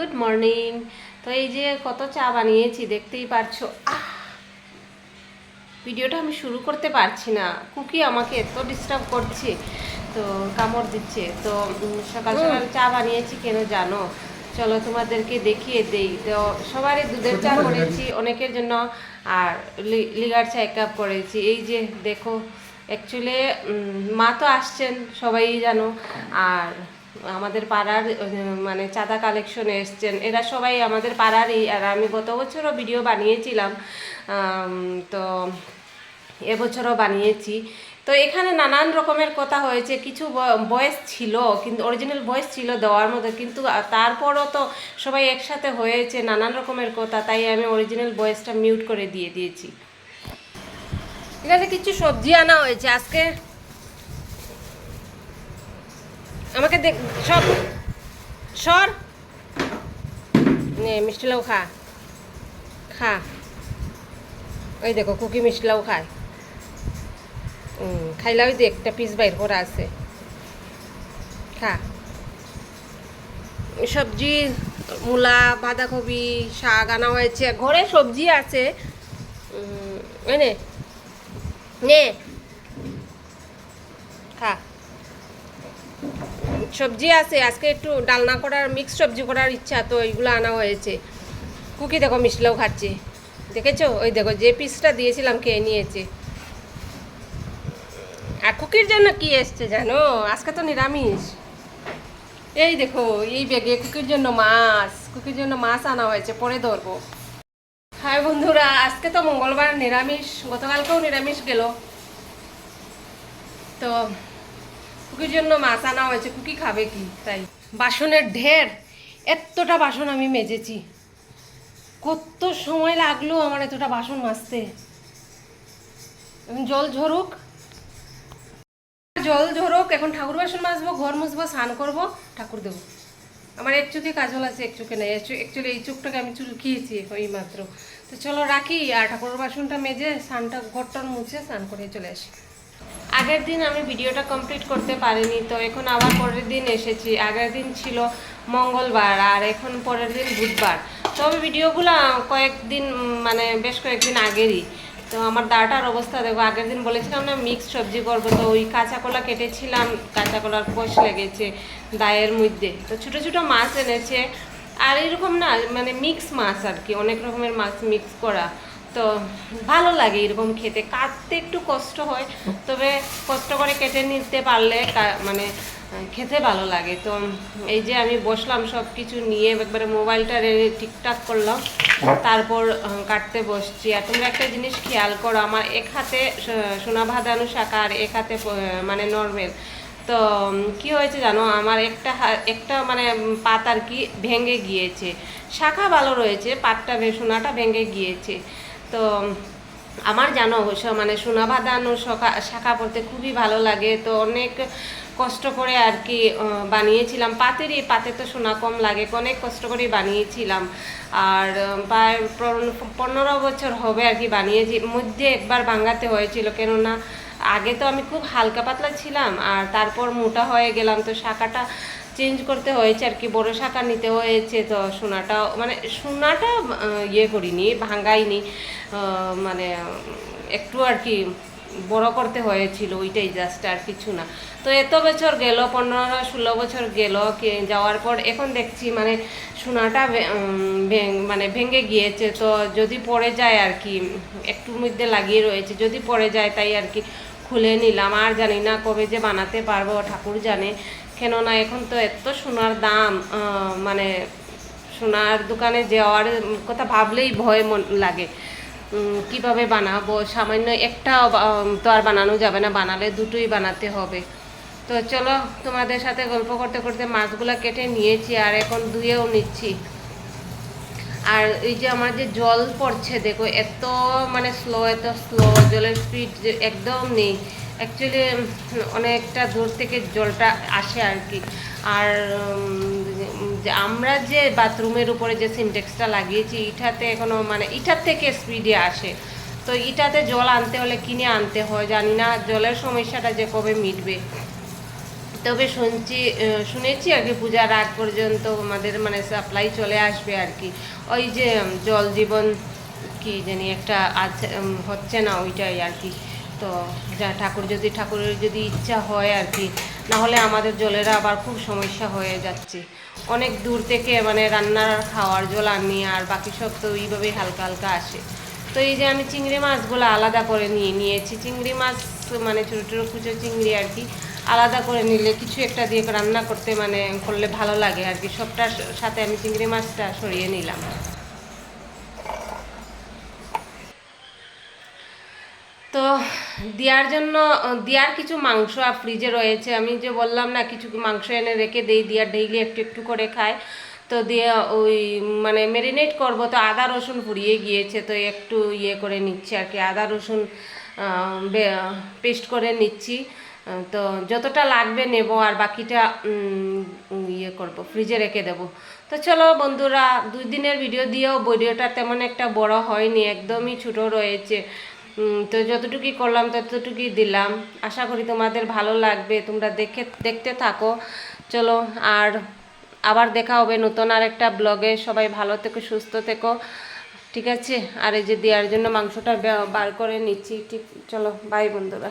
Good morning. তো এই যে কত চা বানিয়েছি দেখতেই পারছ। ভিডিওটা আমি শুরু করতে পারছি না। কুকি আমাকে এত ডিস্টার্ব করছে তো কামড় দিচ্ছে। তো সকাল সকাল চা বানিয়েছি কেন জানো? চলো তোমাদেরকে দেখিয়ে দেই। তো সবারই দুধের চা করেছি অনেকের জন্য। আর লিগার চা এক কাপ করেছি। এই যে দেখো অ্যাকচুয়ালি মা তো আসছেন সবাই জানো। আর আমাদের পাড়ার মানে চাঁদা কালেকশনে এসছেন। এরা সবাই আমাদের পাড়ারই, আর আমি গত বছরও ভিডিও বানিয়েছিলাম। তো এবছরও বানিয়েছি। তো এখানে নানান রকমের কথা হয়েছে। কিছু বয়স ছিল, কিন্তু অরিজিনাল বয়স ছিল দেওয়ার মতো, কিন্তু তারপরও তো সবাই একসাথে হয়েছে নানান রকমের কথা, তাই আমি অরিজিনাল বয়েসটা মিউট করে দিয়ে দিয়েছি। এখানে কিছু সবজি আনা হয়েছে। আজকে আমাকে দেখ সব সর। নে, মিষ্টি লাউ খা। খা। ওই দেখো, কুকি মিষ্টি লাউ খায়। খাইলে ওই যে একটা পিস বাইর করা আছে। খা। সবজি, মূলা, বাঁধাকপি, শাক আনা হয়েছে। ঘরে সবজি আছে। নে। খা। সবজি আছে, আজকে একটু ডালনা করার মিক্স সবজি করার ইচ্ছা, তো এইগুলো আনা হয়েছে। কুকি দেখো মিশলেও খাচ্ছে। দেখেছ? ওই দেখো, যে পিসটা দিয়েছিলাম খেয়ে নিয়েছে। আর কুকির জন্য কি এসছে জানো? আজকে তো নিরামিষ। এই দেখো, এই ব্যাগে কুকির জন্য মাছ, কুকির জন্য মাছ আনা হয়েছে, পরে ধরবো। হাই বন্ধুরা, আজকে তো মঙ্গলবার নিরামিষ, গতকালকেও নিরামিষ গেল। তো কুকির জন্য মাছ আনা হয়েছে, কুকি খাবে কি? তাই। বাসনের ঢের, এতটা বাসন আমি মেজেছি। কত সময় লাগল আমার এতটা বাসন মাজতে? জল ঝরুক। জল ঝরুক, এখন ঠাকুর বাসন মাজবো, ঘর মুছবো, স্নান করব, ঠাকুর দেবো। আমার এক চোখে কাজল আছে, এক চোখে নেই। অ্যাকচুয়ালি এই চোখটাকে আমি চুলকিয়েছি ওই মাত্র। তো চলো রাখি, আর ঠাকুর বাসনটা মেজে স্নানটা ঘরটার মুছে স্নান করে চলে আসি। আগের দিন আমি ভিডিওটা কমপ্লিট করতে পারিনি, তো এখন আবার পরের দিন এসেছি। আগের দিন ছিল মঙ্গলবার আর এখন পরের দিন বুধবার। তবে ভিডিওগুলো কয়েকদিন মানে বেশ কয়েকদিন আগেরই। তো আমার দাটার অবস্থা, দেখো, আগের দিন বলেছিলাম না মিক্স সবজি করব, তো ওই কাঁচা কলা কেটেছিলাম, কাঁচা কলার কোষ লেগেছে দায়ের মধ্যে। তো ছোটো ছোটো মাছ এনেছে, আর এরকম না মানে মিক্স মাছ আর কি, অনেক রকমের মাছ মিক্স করা। তো ভালো লাগে এরকম খেতে। কাটতে একটু কষ্ট হয়, তবে কষ্ট করে কেটে নিতে পারলে মানে খেতে ভালো লাগে। তো এই যে আমি বসলাম সব কিছু নিয়ে, একবারে মোবাইলটা ঠিকঠাক করলাম। তারপর কাটতে বসছি। আর তোমরা একটা জিনিস খেয়াল করো, আমার এক হাতে সোনা ভাদানো শাখা আর এক হাতে মানে নর্মেল। তো কি হয়েছে জানো? আমার একটা একটা মানে পাত আর কি ভেঙে গিয়েছে। শাখা ভালো রয়েছে, পাতটা সোনাটা ভেঙে গিয়েছে। তো, আমার জানো অবশ্য মানে সোনা বাঁধানো শাখা পড়তে খুবই ভালো লাগে। তো অনেক কষ্ট করে আর কি বানিয়েছিলাম। পাতেরই, পাতে তো সোনা কম লাগে, অনেক কষ্ট করে বানিয়েছিলাম। আর প্রায় পনেরো বছর হবে আর কি বানিয়েছি। মধ্যে একবার ভাঙাতে হয়েছিল, কেননা আগে তো আমি খুব হালকা পাতলা ছিলাম, আর তারপর মোটা হয়ে গেলাম। তো শাখাটা চেঞ্জ করতে হয়েছে আর কি বড় শাখা নিতে হয়েছে তো সোনাটা মানে সোনাটা ইয়ে করিনি ভাঙাইনি আহ, মানে একটু আর কি বড় করতে হয়েছিল ওইটাই জাস্ট আর কিছু না। তো এত বছর গেল পনেরো ষোলো বছর গেল যাওয়ার পর এখন দেখছি মানে সোনাটা মানে ভেঙে গিয়েছে তো যদি পড়ে যায় আর কি একটুর মধ্যে লাগিয়ে রয়েছে যদি পড়ে যায় তাই আর কি খুলে নিলাম। আর জানি না কবে যে বানাতে পারব ঠাকুর জানে। কেননা এখন তো এত সোনার দাম মানে সোনার দোকানে যাওয়ার কথা ভাবলেই ভয় মন লাগে। কীভাবে বানাবো? সামান্য একটা তো আর বানানো যাবে না, বানালে দুটোই বানাতে হবে। তো চলো, তোমাদের সাথে গল্প করতে করতে মাছগুলো কেটে নিয়েছি আর এখন ধুয়েও নিচ্ছি। আর এই যে আমার যে জল পড়ছে, দেখো, এত মানে স্লো এত স্লো জলের স্পিড একদম নেই। অ্যাকচুয়ালি অনেকটা দূর থেকে জলটা আসে আর কি। আর আমরা যে বাথরুমের উপরে যে সিনটেক্সটা লাগিয়েছি, ইটাতে এখনও মানে ইটার থেকে স্পিডে আসে। তো ইটাতে জল আনতে হলে কিনে আনতে হয়, জানি না জলের সমস্যাটা যে কবে মিটবে। তবে শুনছি শুনেছি আর কি, পূজার আগ পর্যন্ত আমাদের মানে সাপ্লাই চলে আসবে আর কি। ওই যে জল জীবন কি জানি একটা আছে হচ্ছে না ওইটাই আর কি। তো যা ঠাকুর যদি, ঠাকুরের যদি ইচ্ছা হয় আর কি না হলে আমাদের জলের আবার খুব সমস্যা হয়ে যাচ্ছে। অনেক দূর থেকে মানে রান্নার খাওয়ার জল আনি আর বাকি সব তো এইভাবেই হালকা হালকা আসে। তো এই যে আমি চিংড়ি মাছগুলো আলাদা করে নিয়ে নিয়েছি। চিংড়ি মাছ মানে ছোটো ছোটো কুচো চিংড়ি আর কি, আলাদা করে নিলে কিছু একটা দিয়ে রান্না করতে মানে করলে ভালো লাগে আর কি। সবটার সাথে আমি চিংড়ি মাছটা সরিয়ে নিলাম। তো দেওয়ার জন্য দেওয়ার কিছু মাংস ফ্রিজে রয়েছে। আমি যে বললাম না, কিছু মাংস এনে রেখে দিই দেওয়ার ডেইলি একটু একটু করে খায়। তো দিয়ে ওই মানে ম্যারিনেট করব, তো আদা, রসুন পুড়িয়ে গিয়েছে, তো একটু ইয়ে করে নিচ্ছি আর কি। আদা, রসুন পেস্ট করে নিচ্ছি। তো যতটা লাগবে নেব আর বাকিটা ইয়ে করব ফ্রিজে রেখে দেব। তো চলো বন্ধুরা, দুই দিনের ভিডিও দিয়েও ভিডিওটা তেমন একটা বড় হয়নি, একদমই ছোটো রয়েছে। তো যতটুকুই করলাম, ততটুকুই দিলাম। আশা করি তোমাদের ভালো লাগবে। তোমরা দেখে, দেখতে থাকো। চলো, আর আবার দেখা হবে নতুন আর একটা ব্লগে সবাই ভালো থেকো, সুস্থ থেকো। ঠিক আছে? আর এই যে দেওয়ার জন্য মাংসটা বার করে নিচ্ছি। ঠিক, চলো বাই বন্ধুরা।